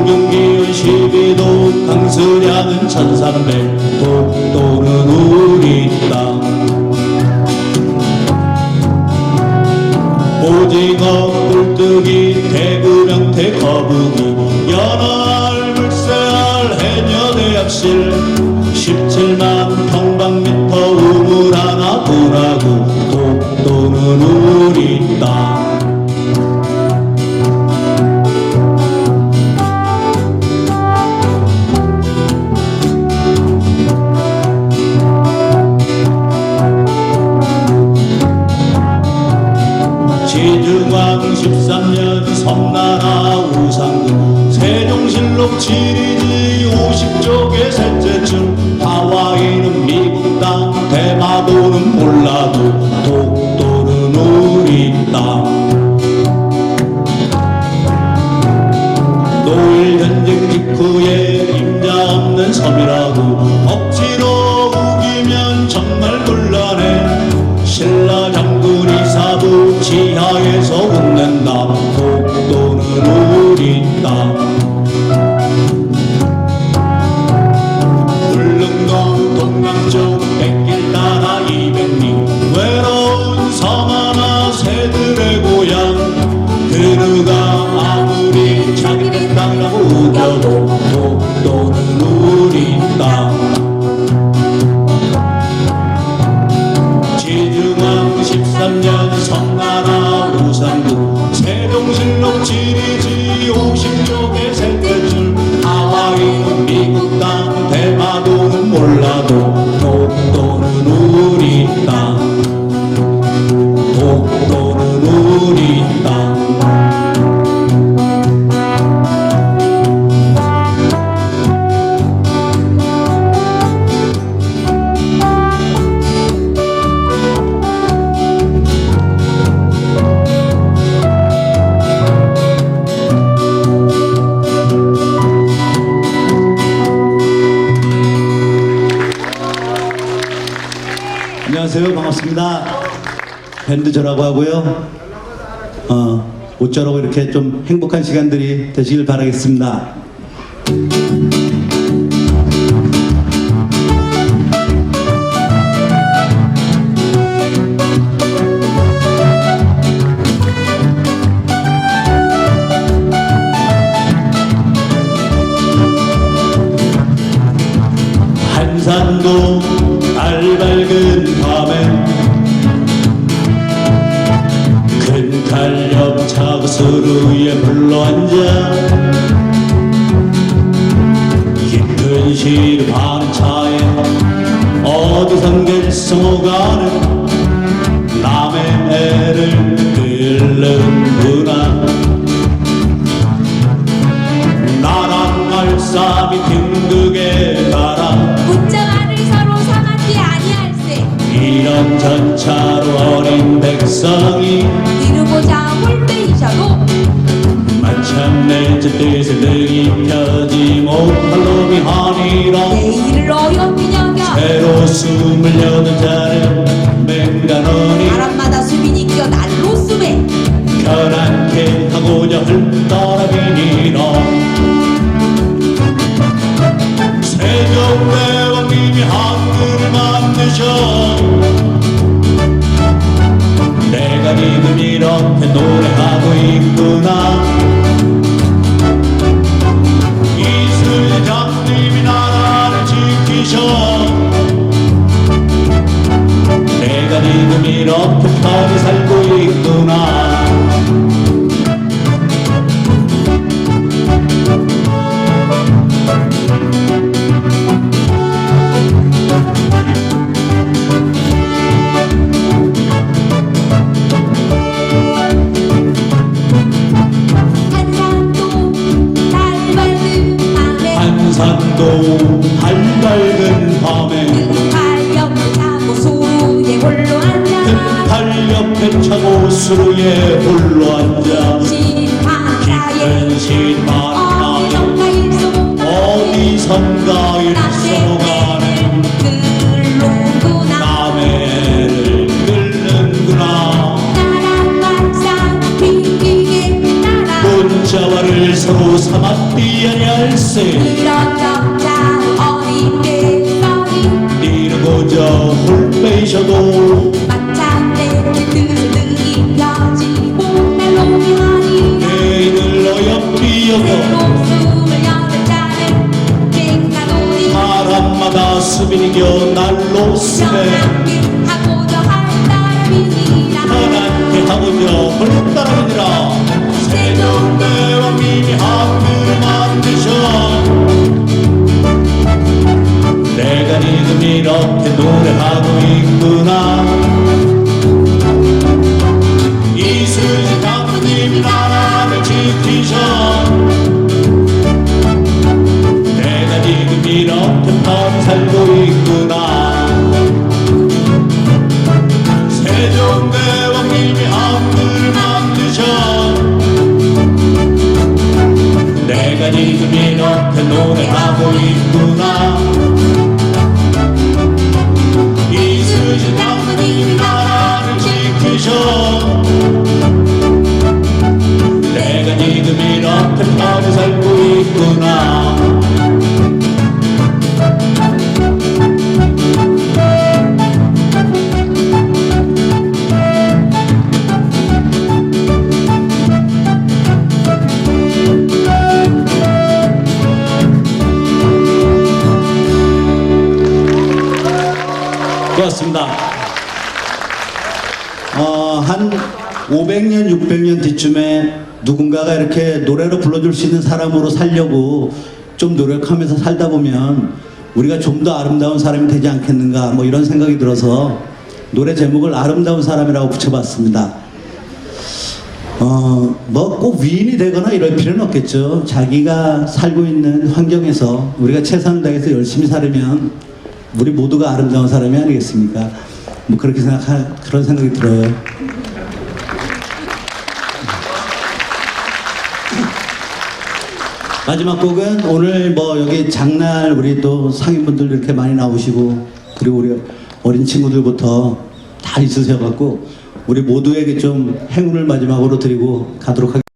평균기온 12도 강수량은 1300 독도는 우리 땅. 오징어 굴뜨기 대구 명태 거북이 연어알 물새알 해녀 대합실 17만 평방미터 직후에 임자 없는 섬이라고 억지로 우기면 정말 곤란해. 신라 장군이 사부 지하에서 혼낸다 독도는 우리 땅 Santo. 안녕하세요. 반갑습니다. 밴드 저라고 하고요. 어, 옷저라고 이렇게 좀 행복한 시간들이 되시길 바라겠습니다. 한산도 옆 차고서 위에 불러앉아. 깊은 시를 반차에 어디선 결성오가는 남의 애를 끓는구나. 나랑 말싸미 등극에 따라 국정안을 서로 상하지 아니할세. 이런 전차로 어린 백성이 이루고자 홀 마침내 저 뜻을 느입혀지 못할 놈이 하니라. 내일을 어여삐 여겨 새로 스물여덟 자는 맹간원이 이렇게까지 살고 있구나. 한산도 한밝은 밤에 옆에 차고 수루에 홀로 앉아. 심판자의 깊은 신만 어디선가 일소 어디선가 따라 문자와를 서로 삼았디야할세. 이런 적자 어린게 써니? 이르고저 홀빼셔도 자는 갱가도니 사람마다 수빈이겨 날로 쓰네 정함께 하고자 할 편안게 한글 만드셔. 내가 지금 이렇게 노래하고 있구나 이렇게 고맙습니다. 어, 한 500년, 600년 뒤쯤에 누군가가 이렇게 노래로 불러줄 수 있는 사람으로 살려고 좀 노력하면서 살다 보면 우리가 좀 더 아름다운 사람이 되지 않겠는가 뭐 이런 생각이 들어서 노래 제목을 아름다운 사람이라고 붙여봤습니다. 어, 뭐 꼭 위인이 되거나 이럴 필요는 없겠죠. 자기가 살고 있는 환경에서 우리가 최선을 다해서 열심히 살으면 우리 모두가 아름다운 사람이 아니겠습니까? 뭐 그렇게 생각할 그런 생각이 들어요. 마지막 곡은 오늘 뭐 여기 장날 우리 또 상인분들 이렇게 많이 나오시고 그리고 우리 어린 친구들부터 다 있으셔갖고 우리 모두에게 좀 행운을 마지막으로 드리고 가도록 하겠습니다.